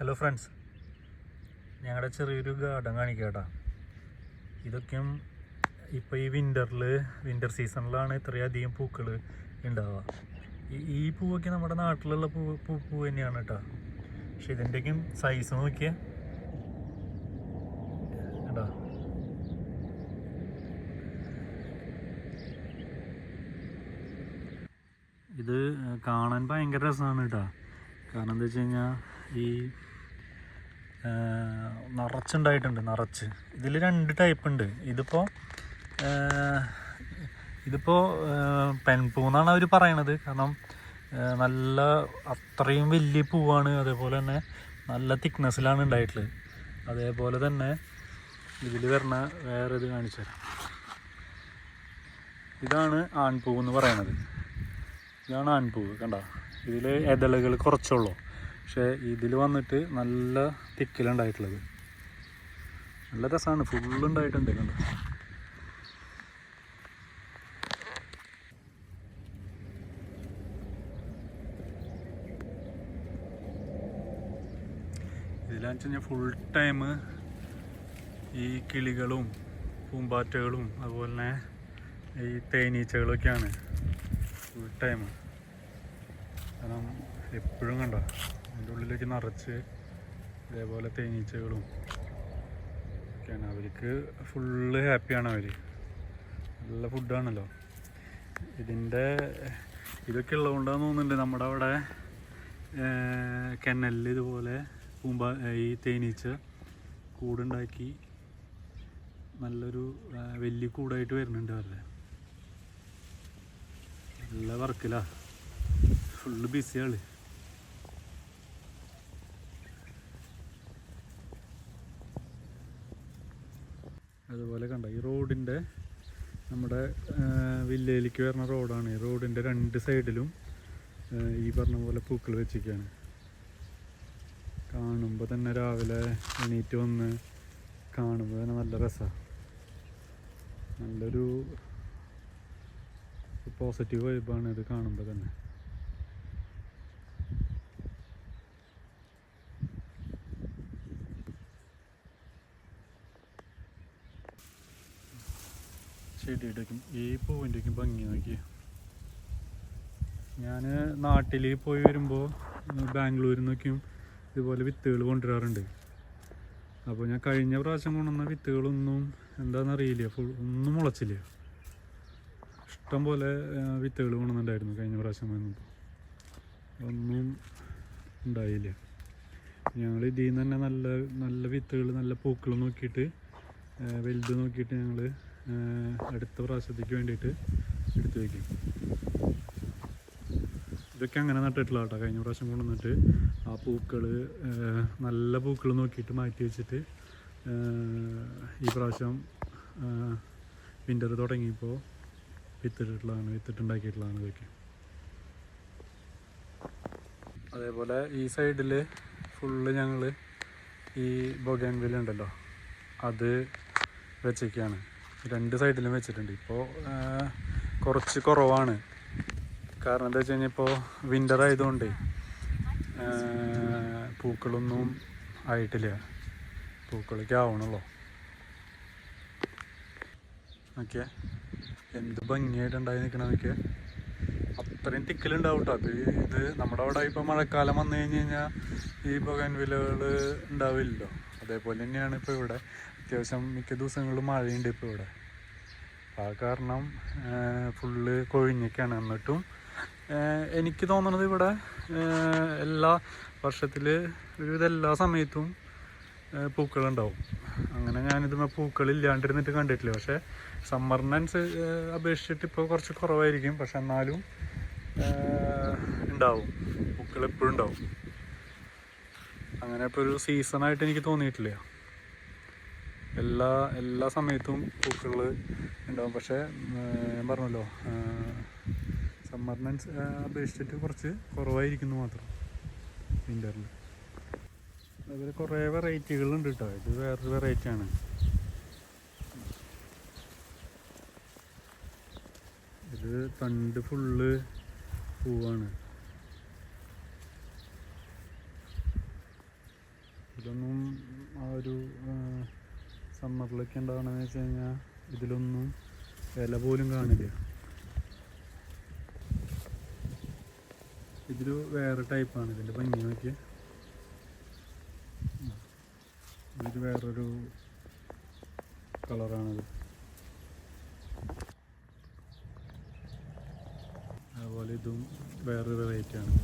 Hello friends ഞങ്ങളുടെ ചെറിയൊരു garden കാണിക്കാട്ടാ കേട്ടോ. ഇതൊക്കെയും ഇപ്പോൾ ഈ വിന്ററിൽ വിന്റർ സീസണിലാണ് ഇത്രയധികം പൂക്കൾ ഉണ്ടാവുക ഈ- ഈ പൂവൊക്കെ നമ്മുടെ നാട്ടിലുള്ള പൂ പൂ പൂ തന്നെയാണ് കേട്ടോ. പക്ഷെ ഇതിന്റെയൊക്കെയും സൈസ് നോക്കിയ. ഇത് കാണാൻ ഭയങ്കര രസമാണ് കേട്ടോ. കാരണം എന്താ വെച്ച് കഴിഞ്ഞാൽ ഈ നിറച്ചുണ്ടായിട്ടുണ്ട് നിറച്ച്. ഇതിൽ രണ്ട് ടൈപ്പ് ഉണ്ട്. ഇതിപ്പോൾ ഇതിപ്പോൾ പെൺപൂ എന്നാണ് അവർ പറയണത്. കാരണം നല്ല അത്രയും വലിയ പൂവാണ്. അതേപോലെ തന്നെ നല്ല തിക്നെസ്സിലാണ് ഉണ്ടായിട്ടുള്ളത്. അതേപോലെ തന്നെ ഇതിൽ വരുന്ന വേറെ ഇത് കാണിച്ചു തരാം. ഇതാണ് ആൺപൂവ് എന്ന് പറയണത്. ഇതാണ് ആൺപൂവ് കണ്ട? ഇതിൽ ഇതളുകൾ കുറച്ചുള്ളൂ. പക്ഷേ ഇതിൽ വന്നിട്ട് നല്ല തിക്കിലുണ്ടായിട്ടുള്ളത്. നല്ല രസമാണ്. ഫുള്ളുണ്ടായിട്ടുണ്ട് കണ്ട ഇതിലാന്ന് വെച്ച് ഫുൾ ടൈം ഈ കിളികളും പൂമ്പാറ്റകളും അതുപോലെ തന്നെ ഈ തേനീച്ചകളൊക്കെയാണ്. ഫുൾ ടൈം കാരണം എപ്പോഴും കണ്ട? അതിന്റെ ഉള്ളിലേക്ക് നിറച്ച് ഇതേപോലെ തേനീച്ചകളും ഒക്കെയാണ്. അവർക്ക് ഫുള്ള് ഹാപ്പിയാണ് അവർ നല്ല ഫുഡാണല്ലോ ഇതിന്റെ ഇതൊക്കെ ഉള്ളതുകൊണ്ടാന്ന് തോന്നുന്നുണ്ട് നമ്മുടെ അവിടെ കെനലിൽ ഇതുപോലെ പൂമ്പാ ഈ തേനീച്ച കൂടുണ്ടാക്കി നല്ലൊരു വലിയ കൂടായിട്ട് വരുന്നുണ്ട് അവരുടെ. നല്ല വർക്കിലാണ് ഫുള്ള് ബിസിയാണ് അതുപോലെ കണ്ട ഈ റോഡിന്റെ നമ്മുടെ വില്ലേജിലേക്ക് വരുന്ന റോഡാണ്. ഈ റോഡിന്റെ രണ്ട് സൈഡിലും ഈ പറഞ്ഞ പോലെ പൂക്കൾ വെച്ചിരിക്കുകയാണ്. കാണുമ്പോൾ തന്നെ രാവിലെ എണീറ്റ് വന്ന് കാണുമ്പോൾ തന്നെ നല്ല രസമാണ് നല്ലൊരു പോസിറ്റീവ് വൈബാണ് ഇത് കാണുമ്പോൾ തന്നെ. ചെടിയുടെയൊക്കെ ഈ പൂവിന്റെയൊക്കെ ഭംഗി നോക്കി ഞാൻ നാട്ടിൽ പോയി വരുമ്പോൾ ബാംഗ്ലൂരിൽ നിന്നൊക്കെയും ഇതുപോലെ വിത്തുകൾ കൊണ്ടുവരാറുണ്ട്. അപ്പോൾ ഞാൻ കഴിഞ്ഞ പ്രാവശ്യം കൊണ്ടുവന്ന വിത്തുകളൊന്നും എന്താണെന്നറിയില്ല. ഫുൾ ഒന്നും മുളച്ചില്ല. ഇഷ്ടം പോലെ വിത്തുകൾ കൊണ്ടുവന്നിട്ടുണ്ടായിരുന്നു കഴിഞ്ഞ പ്രാവശ്യം വന്നപ്പോൾ ഒന്നും ഉണ്ടായില്ല. ഞങ്ങൾ ഇതിൽ നിന്ന് തന്നെ നല്ല നല്ല വിത്തുകൾ നല്ല പൂക്കൾ നോക്കിയിട്ട് വലുത് നോക്കിയിട്ട് ഞങ്ങൾ അടുത്ത പ്രാവശ്യത്തേക്ക് വേണ്ടിയിട്ട് എടുത്തു വയ്ക്കും. ഇതൊക്കെ അങ്ങനെ നട്ടിട്ടുള്ള കേട്ടോ കഴിഞ്ഞ പ്രാവശ്യം കൊണ്ടുവന്നിട്ട് ആ പൂക്കൾ നല്ല പൂക്കൾ നോക്കിയിട്ട് മാറ്റി വെച്ചിട്ട് ഈ പ്രാവശ്യം വിന്റർ തുടങ്ങിയപ്പോൾ വിത്തിട്ടിട്ടുള്ളതാണ് വിത്തിട്ടുണ്ടാക്കിയിട്ടുള്ളതാണ് ഇതൊക്കെ. അതേപോലെ ഈ സൈഡിൽ ഫുള്ള് ഞങ്ങൾ ഈ ബൊഗാൻവില ഉണ്ടല്ലോ അത് വെച്ചേക്കാണ്. രണ്ട് സൈഡിലും വെച്ചിട്ടുണ്ട്. ഇപ്പോൾ കുറച്ച് കുറവാണ്. കാരണം എന്താ വെച്ച് കഴിഞ്ഞാൽ ഇപ്പോൾ വിന്റർ ആയതുകൊണ്ട് പൂക്കളൊന്നും ആയിട്ടില്ല. പൂക്കളൊക്കെ ആവണല്ലോ ഓക്കെ എന്ത് ഭംഗിയായിട്ടുണ്ടായി നിൽക്കണതൊക്കെ അത്രയും തിക്കലുണ്ടാവും കേട്ടോ ഇത് നമ്മുടെ അവിടെ ഇപ്പോൾ മഴക്കാലം വന്നു കഴിഞ്ഞ് കഴിഞ്ഞാൽ ഈ പുകൻവിലകൾ ഉണ്ടാവില്ലല്ലോ. അതേപോലെ തന്നെയാണ് ഇപ്പോൾ ഇവിടെ. അത്യാവശ്യം മിക്ക ദിവസങ്ങളിലും മഴയുണ്ട് ഇപ്പോൾ ഇവിടെ. ആ കാരണം ഫുള്ള് കൊഴിഞ്ഞൊക്കെയാണ്. എന്നിട്ടും എനിക്ക് തോന്നുന്നത് ഇവിടെ എല്ലാ വർഷത്തിൽ ഒരുവിധം എല്ലാ സമയത്തും പൂക്കളുണ്ടാവും. അങ്ങനെ ഞാനിതുമ്മ പൂക്കളില്ലാണ്ടിരുന്നിട്ട് കണ്ടിട്ടില്ല. പക്ഷേ സമ്മറിനനുസ അപേക്ഷിച്ചിട്ട് ഇപ്പോൾ കുറച്ച് കുറവായിരിക്കും. പക്ഷെ എന്നാലും ഉണ്ടാവും. പൂക്കൾ എപ്പോഴും ഉണ്ടാവും. അങ്ങനെ ഇപ്പോൾ ഒരു സീസണായിട്ട് എനിക്ക് തോന്നിയിട്ടില്ല. എല്ലാ എല്ലാ സമയത്തും പൂക്കൾ ഉണ്ടാവും. പക്ഷേ ഞാൻ പറഞ്ഞല്ലോ സമ്മറിനെ അപേക്ഷിച്ചിട്ട് കുറച്ച് കുറവായിരിക്കുന്നു മാത്രം വിന്ററിൽ അതിൽ കുറേ വെറൈറ്റികളുണ്ട് കേട്ടോ ഇത് വേറൊരു വെറൈറ്റിയാണ് ഇത് തണ്ട് ഫുള്ള് പൂവാണ്. ഇതൊന്നും ആ ഒരു സമ്മറിലൊക്കെ ഉണ്ടാവണമെന്ന് വെച്ച് കഴിഞ്ഞാൽ ഇതിലൊന്നും ഇല പോലും കാണില്ല. ഇതിൽ വേറെ ടൈപ്പാണ് ഇതിന്റെ ഭംഗി നോക്കി ഇത് വേറൊരു കളറാണിത് അതുപോലെ ഇതും വേറൊരു വെറൈറ്റി ആണ്.